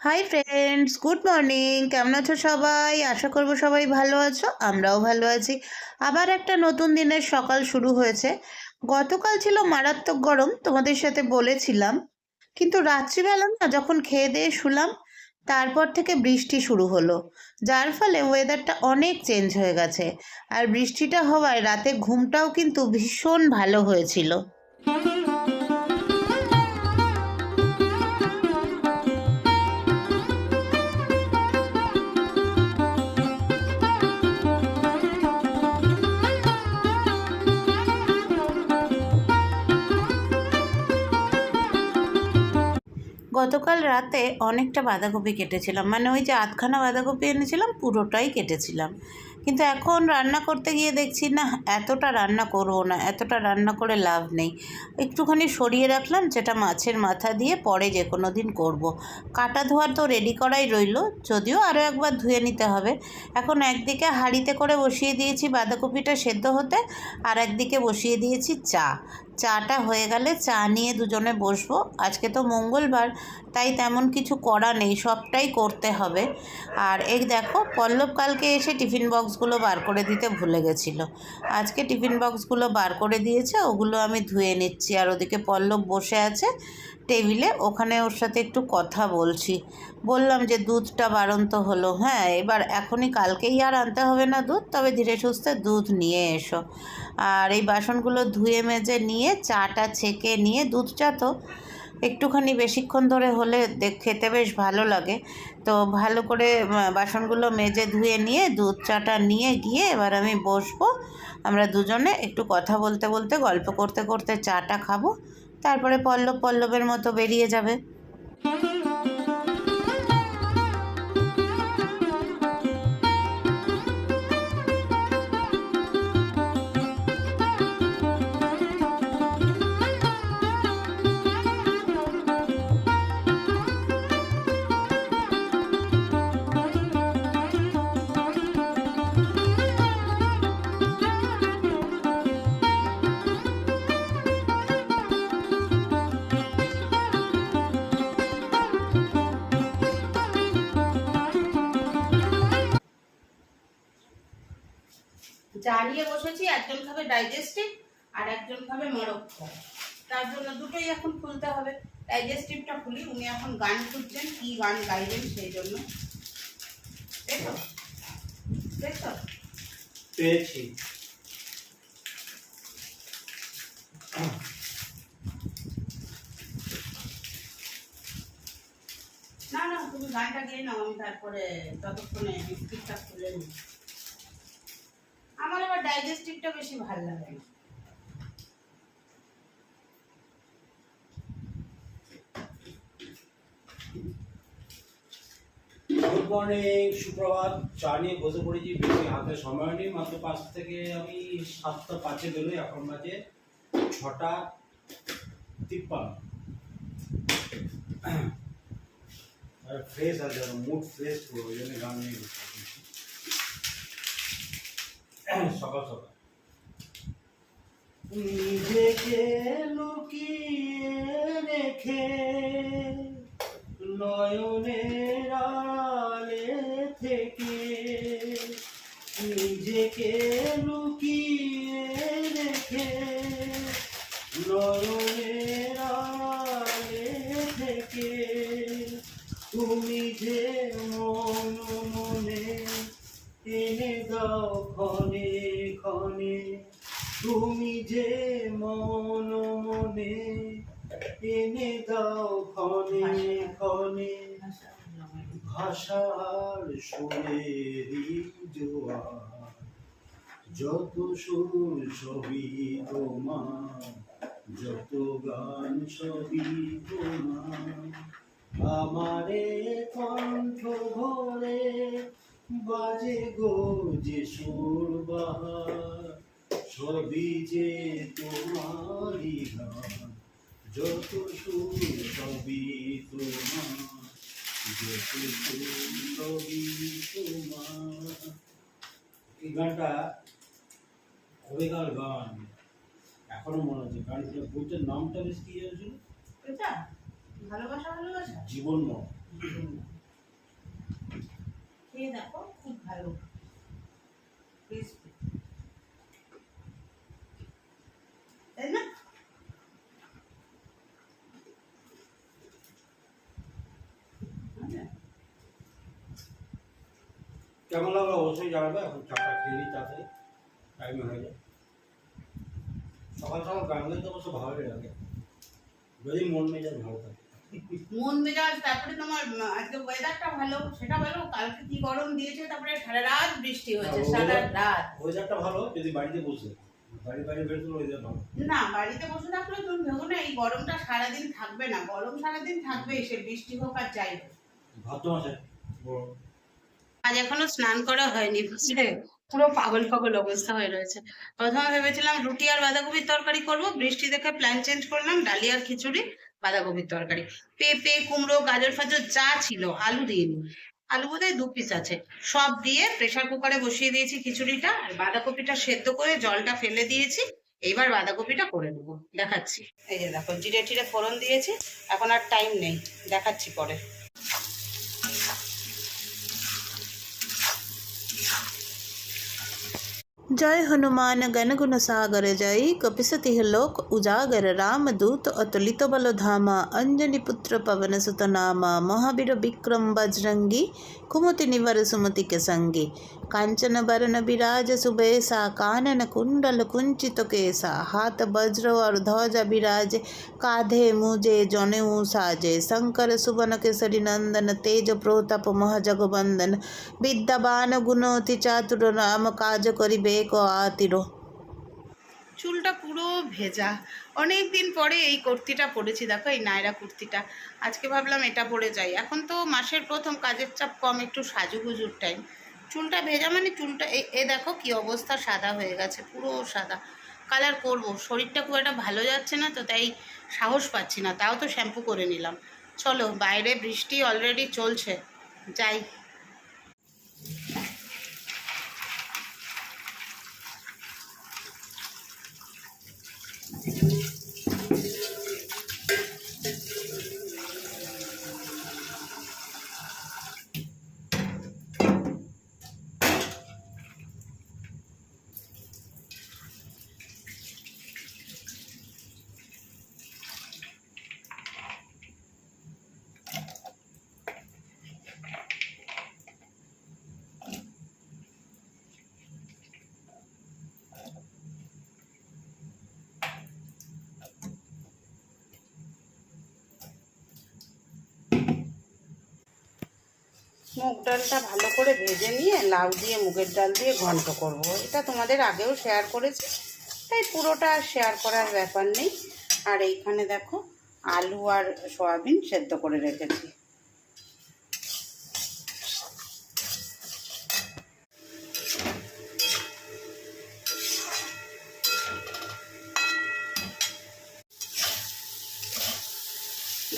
Hi friends good morning কেমন আছো সবাই? আশা করব সবাই ভালো আছো, আমরাও ভালো আছি। আবার একটা নতুন দিনের সকাল শুরু হয়েছে। গতকাল ছিল মারাত্মক গরম, তোমাদের সাথে বলেছিলাম। কিন্তু রাত্রিবেলা না যখন খেয়ে দিয়ে শুলাম, তারপর থেকে বৃষ্টি শুরু হলো। যার ফলে ওয়েদারটা অনেক চেঞ্জ হয়ে গেছে। আর বৃষ্টিটা হওয়ায় রাতে ঘুমটাও কিন্তু ভীষণ ভালো হয়েছিল। গতকাল রাতে অনেকটা বাঁধাকপি কেটেছিলাম। মানে ওই যে আধখানা বাঁধাকপি এনেছিলাম পুরোটাই কেটেছিলাম। কিন্তু এখন রান্না করতে গিয়ে দেখছি, না, এতটা রান্না করব না, এতটা রান্না করে লাভ নেই। একটুখানি সরিয়ে রাখলাম, যেটা মাছের মাথা দিয়ে পরে যে কোনো দিন করব। কাটা ধোয়ার তো রেডি করাই রইল, যদিও আরও একবার ধুয়ে নিতে হবে। এখন একদিকে হাঁড়িতে করে বসিয়ে দিয়েছি বাঁধাকপিটা সেদ্ধ হতে, আর একদিকে বসিয়ে দিয়েছি চা। চাটা হয়ে গেলে চা নিয়ে দুজনে বসবো। আজকে তো মঙ্গলবার, তাই তেমন কিছু করা নেই, সবটাই করতে হবে। আর এই দেখো, পল্লব কালকে এসে টিফিন বক্সগুলো বার করে দিতে ভুলে গেছিল। আজকে টিফিন বক্সগুলো বার করে দিয়েছে, ওগুলো আমি ধুয়ে নিচ্ছি। আর ওদিকে পল্লব বসে আছে টেবিলে, ওখানে ওর সাথে একটু কথা বলছি। বললাম যে, দুধটা বাড়ন্ত হলো। হ্যাঁ এবার এখনই কালকেই আর আনতে হবে না দুধ, তবে ধীরে সুস্থে দুধ নিয়ে এসো। আর এই বাসনগুলো ধুয়ে মেজে নিয়ে, চাটা ছেঁকে নিয়ে, দুধ চা তো একটুখানি বেশিক্ষণ ধরে হলে খেতে বেশ ভালো লাগে। তো ভালো করে বাসনগুলো মেজে ধুয়ে নিয়ে, দুধ চাটা নিয়ে গিয়ে এবার আমি বসবো। আমরা দুজনে একটু কথা বলতে বলতে, গল্প করতে করতে চাটা খাব। তারপরে পল্লব পল্লবের মতো বেরিয়ে যাবে। জ্বালিয়ে বসেছি একজন খাবে ডাইজেস্টিভ আর একজন খাবে মরক্কো। তার জন্য দুটোই এখন খুলতে হবে। ডাইজেস্টিভটা খুলি উনি এখন গান খুঁজছেন কি গান গাইবেন সেই জন্য। দেখো দেখো। পেয়েছি। না না তুমি গানটা গিয়ে নাও আমি তারপরে ততক্ষণে বিস্কিটটা খুলে নিই। আমার আবার ডাইজেস্টিভটা বেশি ভালো লাগে। না সুপ্রভাত। চা নিয়ে বসে পড়েছি, বেশি হাতে সময় নেই, মাত্র পাঁচ থেকে আমি সাতটা পাঁচে বেরোই, এখন বাজে ছটা তিপ্পান্ন। ফ্রেশ আছে মুড ফ্রেশ পুরো, ওই জন্য গান নিয়ে। সকাল সকাল। নিজেকে লুকিয়ে রেখে নয়নের আলে থেকে নিজেকে লুকিয়ে মনে এনে দাও ক্ষণে ক্ষণে ভাষার সুরেরই জোয়ার, যত সুর সবই তোমার, যত গান সবই তোমার। আমারে কণ্ঠ ভরে বাজে গো যে সুর বাহার সবই যে তোমারই গান যত সুর সবই তোমার যত সুর সবই তোমার। এই গানটা কবেকার গান এখনও মনে হচ্ছে গানটা বইটার নামটা বেশ কি এটা? ভালোবাসা ভালোবাসা? জীবনময় খেয়ে দেখো খুব ভালো। তাই না? কেমন লাগল? অবশ্যই জানাবে। এখন চাটা খেয়ে নিই তাড়াতাড়ি টাইম হয়ে যায়। সকাল সকাল গান গাইতে অবশ্য ভালোই লাগে। যদি মন মেজাজ ভালো থাকে। মন মেজাজ তারপরে তোমার আজকে ওয়েদারটা ভালো সেটা ভালো। কালকে কি গরম দিয়েছে তারপরে সারা রাত বৃষ্টি হয়েছে হ্যাঁ, সারা রাত। ওয়েদারটা ভালো যদি বাড়িতে বসে। না বাড়িতে বসে থাকলে তুমি ভেবো না এই গরমটা সারাদিন থাকবে না। গরম সারাদিন থাকবে সে বৃষ্টি হোক আর যাই হোক। আজ এখনও স্নান করা হয়নি বুঝলে? পুরো পাগল পাগল অবস্থা হয়ে রয়েছে। প্রথমে ভেবেছিলাম রুটি আর বাঁধাকপির তরকারি করব বৃষ্টি দেখে প্ল্যান চেঞ্জ করলাম ডালি আর খিচুড়ি বাঁধাকপির তরকারি। পেঁপে কুমড়ো গাজর ফাজর যা ছিল আলু দিইনি। আলু বোধহয় দু পিস আছে। সব দিয়ে প্রেশার কুকারে বসিয়ে দিয়েছি খিচুড়িটা, আর বাঁধাকপিটা সেদ্ধ করে জলটা ফেলে দিয়েছি। এইবার বাঁধাকপিটা করে নেব। দেখাচ্ছি। এই যে দেখো, জিরে টিরে ফোড়ন দিয়েছি। এখন আর টাইম নেই। দেখাচ্ছি পরে। जय हनुमान गण गुण सागर जय कपिसति लोक उजागर राम दूत अतुलित बल धामा अंजनी पुत्र पवन सुत नामा महावीर विक्रम बजरंगी कुमति निवर सुमति के संगी कांचन बरन विराज सुबेसा कानन कुंडल कुंचित केसा हाथ वज्र और ध्वजा विराज काधे मुजे जनेऊ साजे शंकर सुवन केसरी नंदन तेज प्रोताप महाजगवंदन বিদ্যাবান গুণতি চাতুর রাম কাজ করিবে ক আতির চুলটা পুরো ভেজা অনেক দিন পরে এই কুর্তিটা পরেছি দেখো এই নায়রা কুর্তিটা আজকে ভাবলাম এটা পরে যাই এখন তো মাসের প্রথম কাজের চাপ কম একটু সাজুগুজুর টাইম চুলটা ভেজা মানে চুলটা, এ দেখো কি অবস্থা, সাদা হয়ে গেছে, পুরো সাদা। কালার করব, শরীরটা খুব একটা ভালো যাচ্ছে না তো, তাই সাহস পাচ্ছি না, তাও তো শ্যাম্পু করে নিলাম। চলো, বাইরে বৃষ্টি অলরেডি চলছে, যাই। মুগ ডালটা ভালো করে ভেজে নিয়ে লাউ দিয়ে, মুগের ডাল দিয়ে ঘন্ট করব। এটা তোমাদের আগেও শেয়ার করেছি, তাই পুরোটা আর শেয়ার করার ব্যাপার নেই আর এইখানে দেখো আলু আর সয়াবিন সেদ্ধ করে রেখেছি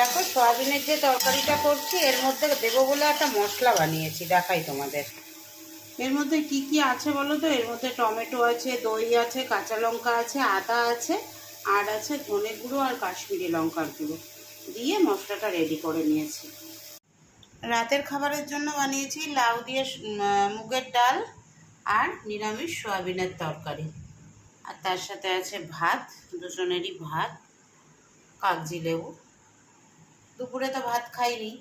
দেখো, সয়াবিনের যে তরকারিটা করছি, এর মধ্যে দেবো বলে একটা মশলা বানিয়েছি, দেখাই তোমাদের। এর মধ্যে কি কি আছে বলো তো? এর মধ্যে টমেটো আছে, দই আছে, কাঁচা লঙ্কা আছে, আদা আছে, আর আছে ধনে গুঁড়ো আর কাশ্মীরি লঙ্কার গুঁড়ো। দিয়ে মশলাটা রেডি করে নিয়েছি। রাতের খাবারের জন্য বানিয়েছি লাউ দিয়ে মুগের ডাল আর নিরামিষ সয়াবিনের তরকারি। আর তার সাথে আছে ভাত, দুজনেরই ভাত, কাগজি লেবু। দুপুরে তো ভাত খাইনি।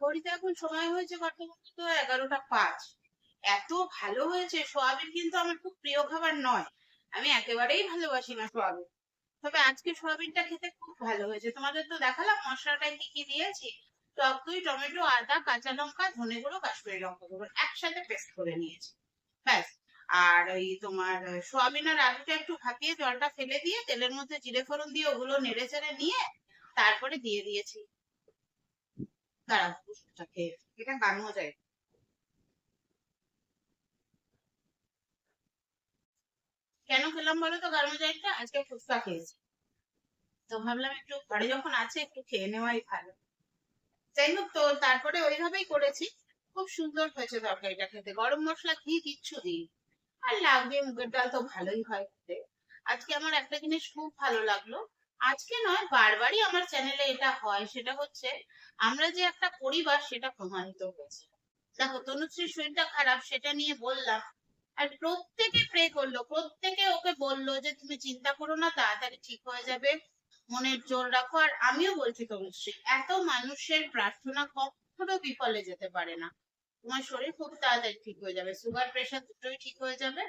ঘড়িতে এখন সময় হয়েছে বর্তমানে তো এগারোটা পাঁচ। এত ভালো হয়েছে, সোয়াবিন কিন্তু আমার খুব প্রিয় খাবার নয়। আমি একেবারেই ভালোবাসি না সোয়াবিন। তবে আজকে সোয়াবিনটা খেতে খুব ভালো হয়েছে। তোমাদের তো দেখালাম মশলাটায় কি কি দিয়েছি। টক দই, টমেটো, আদা, কাঁচা লঙ্কা, ধনে গুঁড়ো, কাশ্মীরি লঙ্কা গুঁড়ো একসাথে পেস্ট করে নিয়েছি। ব্যাস। আর ওই তোমার সোয়াবিন আর আলুটা একটু ভাপিয়ে জলটা ফেলে দিয়ে তেলের মধ্যে জিরে ফোড়ন দিয়ে ওগুলো নেড়ে চেড়ে নিয়ে তারপরে দিয়ে দিয়েছি। খেয়ে কেন খেলাম বলো তো? জাইটা আজকে খেয়েছি। তো ভাবলাম একটু যখন আছে একটু খেয়ে নেওয়াই ভালো। যাই হোক, তো তারপরে ওইভাবেই করেছি। খুব সুন্দর হয়েছে তরকারিটা খেতে। গরম মশলা ঘি কিচ্ছু দিই আর লাগবে, মুগের ডাল তো ভালোই হয় খেতে। আজকে আমার একটা জিনিস খুব ভালো লাগল। আজকে নয়, বারবারই আমার চ্যানেলে এটা হয়। সেটা হচ্ছে, আমরা যে একটা পরিবার, সেটা প্রমাণিত হয়েছে। দেখো, তনুশ্রীর শরীরটা খারাপ, সেটা নিয়ে বললাম। আর প্রত্যেকে প্রে করল। প্রত্যেকে ওকে বলল যে, তুমি চিন্তা করো না, তাড়াতাড়ি ঠিক হয়ে যাবে। মনের জোর রাখো। আর আমিও বলছি তনুশ্রী, এত মানুষের প্রার্থনা কখনো বিফলে যেতে পারে না। তোমার শরীর খুব তাড়াতাড়ি ঠিক হয়ে যাবে। সুগার প্রেশার দুটোই ঠিক হয়ে যাবে।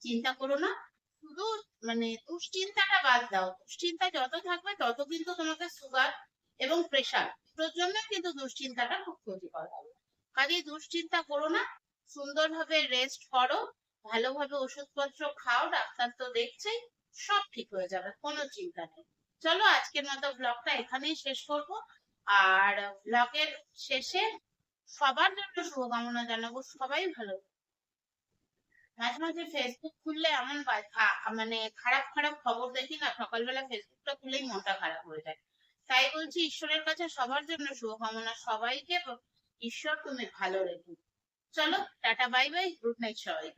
চিন্তা করো না শুধু মানে দুশ্চিন্তাটা বাদ দাও। দুশ্চিন্তা যত থাকবে, তত কিন্তু তোমাকে সুগার এবং প্রেশার দুটোর জন্য কিন্তু দুশ্চিন্তাটা খুব ক্ষতিকর হবে। কাজেই দুশ্চিন্তা করো না, সুন্দরভাবে রেস্ট করো, ভালোভাবে ওষুধপত্র খাও, ডাক্তার তো দেখছেই, সব ঠিক হয়ে যাবে, কোনো চিন্তা নেই। চলো আজকের মতো ব্লগটা এখানেই শেষ করব। আর ব্লগের শেষে সবার জন্য শুভকামনা জানাব, সবাই ভালো মাঝে মাঝে ফেসবুক খুললে এমন মানে খারাপ খারাপ খবর দেখি না, সকালবেলা ফেসবুকটা খুলেই মনটা খারাপ হয়ে যায়। তাই বলছি ঈশ্বরের কাছে সবার জন্য শুভকামনা, সবাইকে ঈশ্বর তুমি ভালো রেখো। চলো, tata bye bye good night সবাই